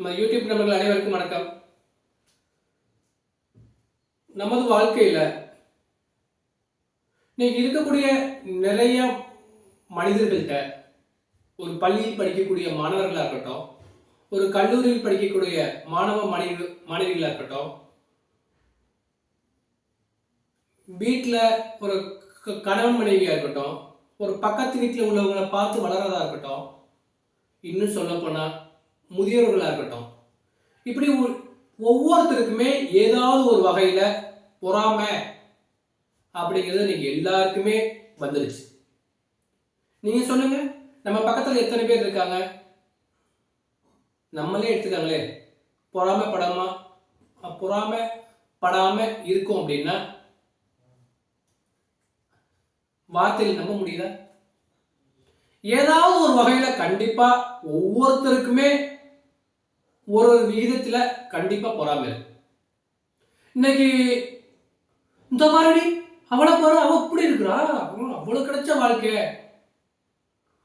நம்ம யூடியூப் நண்பர்கள் அனைவருக்கும் வணக்கம். நமது வாழ்க்கையில் நீங்கள் இருக்கக்கூடிய நிறைய மனிதர்கள்ட்ட ஒரு பள்ளியில் படிக்கக்கூடிய மாணவர்களாக இருக்கட்டும் ஒரு கல்லூரியில் படிக்கக்கூடிய மாணவ மனைவி மாணவிகளாக இருக்கட்டும் வீட்டில் ஒரு க- கணவன் மனைவியாக இருக்கட்டும் ஒரு பக்கத்து வீட்டில் உள்ளவங்களை பார்த்து வளர்றதா இருக்கட்டும் இன்னும் சொல்லப்போனால் முதியோர்களாக இருக்கட்டும். இப்படி ஒவ்வொருத்தருக்குமே ஏதாவது ஒரு வகையில் பொறாமை அப்படிங்கிறது இன்னைக்கு எல்லாருக்குமே வந்துடுச்சு. நீங்கள் சொல்லுங்க நம்ம பக்கத்தில் எத்தனை பேர் இருக்காங்க? நம்மளே எடுத்துக்காங்களே பொறாமை படாம பொறாமை படாம இருக்கும் அப்படின்னா வார்த்தையில் நம்ப முடியுதா? ஏதாவது ஒரு வகையில கண்டிப்பா ஒவ்வொருத்தருக்குமே ஒரு ஒரு விகிதத்தில் கண்டிப்பாக பொறாமை இன்னைக்கு இந்த மாதிரி அவளை பாரு அவள் இப்படி இருக்கிறா? அவ்வளோ கிடைச்ச வாழ்க்கை.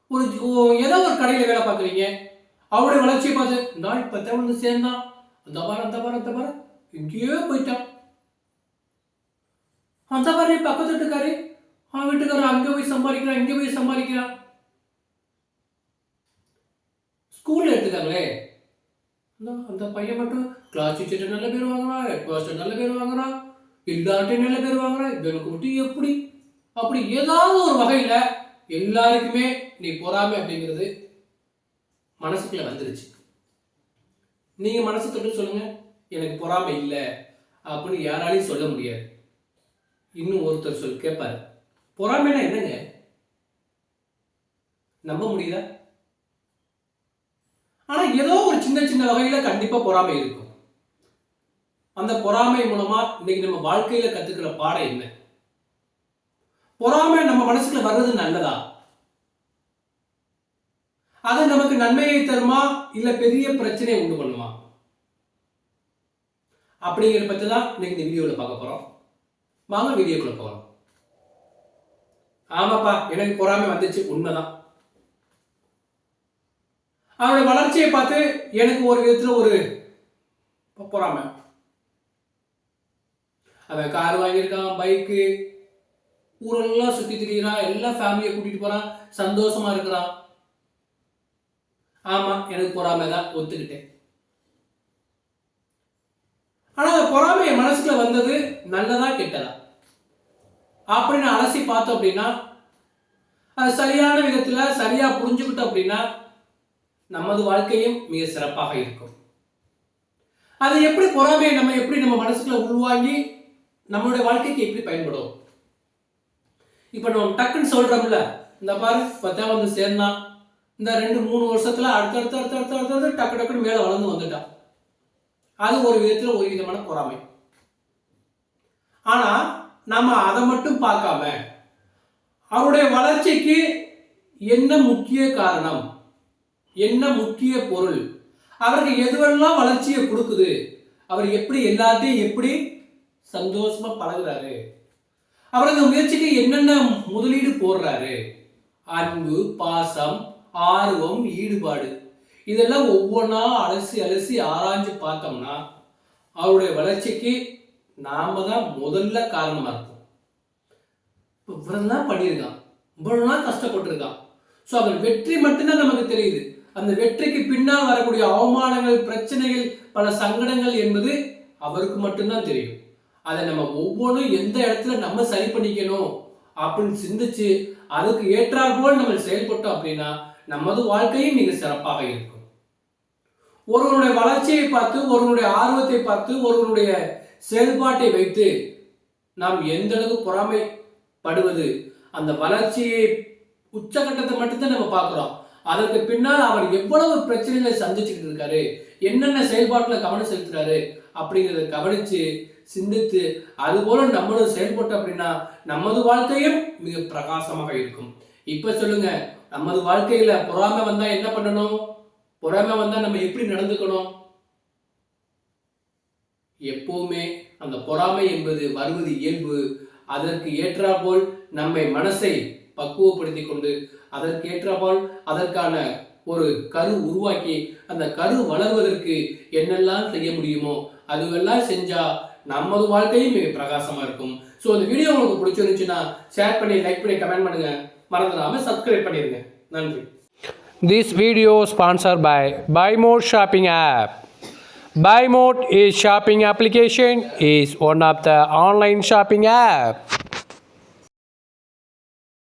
ஒரு ஓ- ஏதோ ஒரு கடையில் வேலை பார்க்குறீங்க. அவருடைய வளர்ச்சியை பார்த்து இந்த ஆள் இப்பத்தான் வந்து சேர்ந்தான். அந்த பாரு அந்த பாரு அந்த பாரு. எங்கேயோ போயிட்டான். அந்த மாதிரி பக்கத்து வீட்டுக்காரு அவன் வீட்டுக்காரன் அங்கே போய் சம்பாதிக்கிறான் இங்கே போய் சம்பாதிக்கிறான். ஸ்கூலில் எடுத்துக்காங்களே. அந்த பையன் மட்டும் கிளாஸ் டீச்சர் நல்ல பேர் வாங்குறான் ஹெட் மாஸ்டர் நல்ல பேர் வாங்குறான் எல்லார்ட்டையும் நல்ல பேர் வாங்குறான் இவனுக்கு மட்டும் எப்படி? அப்படி ஏதாவது ஒரு வகையில் எல்லாருக்குமே நீ பொறாமை அப்படிங்கிறது மனசுக்குள்ள வந்துருச்சு. நீங்க மனசு தொட்டு சொல்லுங்க எனக்கு பொறாமை இல்லை அப்படின்னு யாராலையும் சொல்ல முடியாது. இன்னும் ஒருத்தர் சொல் கேட்பாரு. பொறாமைனா என்னங்க? நம்ப முடியுதா? ஆனா ஏதோ சின்ன சின்ன வகையில கண்டிப்பா பொறாமை இருக்கும். அந்த பொறாமை மூலமா இன்னைக்கு நம்ம வாழ்க்கையில கத்துக்கிற பாடம் என்ன? பொறாமை நம்ம மனசுக்குள்ள வர்றது நல்லதா? அது நமக்கு நன்மையை தருமா? இல்ல பெரிய பிரச்சனையை உண்டு பண்ணுமா? அப்படிங்கிற பத்தி தான் இன்னைக்கு இந்த வீடியோவில் பார்க்க போறோம். வாங்க வீடியோக்குள்ள போகலாம். ஆமாப்பா எனக்கு பொறாமை வந்துச்சு. உண்மைதான். அவனோட வளர்ச்சியை பார்த்து எனக்கு ஒரு விதத்தில் ஒரு பொறாம. பொறாமை அவன் கார் வாங்கியிருக்கான் பைக்கு ஊரெல்லாம் சுற்றி திரியிறான் எல்லா ஃபேமிலியை கூட்டிகிட்டு போகிறான் சந்தோஷமா இருக்கிறான். ஆமாம் எனக்கு பொறாமை தான் ஒத்துக்கிட்டேன். ஆனால் அந்த பொறாமை என் மனசுக்குள்ள வந்தது நல்லதா கெட்டதா? அப்படின்னு அலசி பார்த்தோம் அப்படின்னா அது சரியான விதத்தில் சரியாக புரிஞ்சுக்கிட்டோம் அப்படின்னா நமது வாழ்க்கையும் மிக சிறப்பாக இருக்கும். அது எப்படி பொறாமையை நம்ம எப்படி நம்ம மனசுக்குள்ள உள்வாங்கி நம்மளுடைய வாழ்க்கைக்கு எப்படி பயன்படும்? இப்ப நம்ம டக்குன்னு சொல்றோம்ல இந்த பாரு பத்தாம் வந்து சேர்ந்தான் இந்த ரெண்டு மூணு வருஷத்துல அடுத்தடுத்து அடுத்த அடுத்த அடுத்தடுத்து டக்கு டக்குன்னு மேல வளர்ந்து வந்துட்டான் அது ஒரு விதத்துல ஒரு விதமான பொறாமை. ஆனா நம்ம அதை மட்டும் பார்க்காம அவருடைய வளர்ச்சிக்கு என்ன முக்கிய காரணம்? என்ன முக்கிய பொருள்? அவருக்கு எதுவெல்லாம் வளர்ச்சியை கொடுக்குது? அவர் எப்படி எல்லாத்தையும் எப்படி சந்தோஷமா பழகுறாரு? அவர் அந்த முயற்சிக்கு என்னென்ன முதலீடு போடுறாரு? அன்பு பாசம் ஆர்வம் ஈடுபாடு. இதெல்லாம் ஒவ்வொன்றா அலசி அலசி ஆராய்ஞ்சு பார்த்தோம்னா அவருடைய வளர்ச்சிக்கு நாம தான் முதல்ல காரணமா இருக்கும் இப்ப இவ்வளவுதான் பண்ணியிருக்கான். இவ்வளவுலாம் கஷ்டப்பட்டிருக்கான். ஸோ அவர் வெற்றி மட்டும்தான் நமக்கு தெரியுது. அந்த வெற்றிக்கு பின்னால் வரக்கூடிய அவமானங்கள் பிரச்சனைகள் பல சங்கடங்கள் என்பது அவருக்கு மட்டும்தான் தெரியும். அதை நம்ம ஒவ்வொன்றும் எந்த இடத்துல நம்ம சரி பண்ணிக்கணும் அப்படின்னு சிந்திச்சு அதுக்கு ஏற்றாற்போல் நம்ம செயல்பட்டோம் அப்படின்னா நமது வாழ்க்கையும் மிக சிறப்பாக இருக்கும். ஒருவனுடைய வளர்ச்சியை பார்த்து ஒருவனுடைய ஆர்வத்தை பார்த்து ஒருவனுடைய செயல்பாட்டை வைத்து நாம் எந்த அளவுக்கு பொறாமைப்படுவது அந்த வளர்ச்சியை உச்சகட்டத்தை மட்டும்தான் நம்ம பார்க்குறோம். அதற்கு பின்னால் அவர் எவ்வளவு பிரச்சனைகளை சந்திச்சுக்கிட்டு இருக்காரு என்னென்ன செயல்பாட்டில் கவனம் செலுத்துறாரு அப்படிங்கிறத கவனிச்சு சிந்தித்து அது போல நம்மளும் செயல்பட்டோம் அப்படின்னா நமது வாழ்க்கையும் மிக பிரகாசமாக இருக்கும். இப்ப சொல்லுங்க நமது வாழ்க்கையில பொறாமை வந்தா என்ன பண்ணணும்? பொறாமை வந்தா நம்ம எப்படி நடந்துக்கணும்? எப்பவுமே அந்த பொறாமை என்பது வருவது இயல்பு. அதற்கு ஏற்றாற்போல் நம்மை மனசை பக்குவப்படுத்தி கொண்டு அதற்கேற்றபால் அதற்கான ஒரு கரு உருவாக்கி அந்த கரு வளர்வதற்கு என்னெல்லாம் செய்ய முடியுமோ அதுவெல்லாம் செஞ்சா நமது வாழ்க்கையும் மிக பிரகாசமா இருக்கும். ஸோ இந்த வீடியோ உங்களுக்கு பிடிச்சிருந்துச்சுன்னா ஷேர் பண்ணி லைக் பண்ணி கமெண்ட் பண்ணுங்க. மறந்துடாம சப்ஸ்கிரைப் பண்ணிருங்க. நன்றி. This video sponsor by by mode shopping app by mode is shopping application is one of the online shopping app.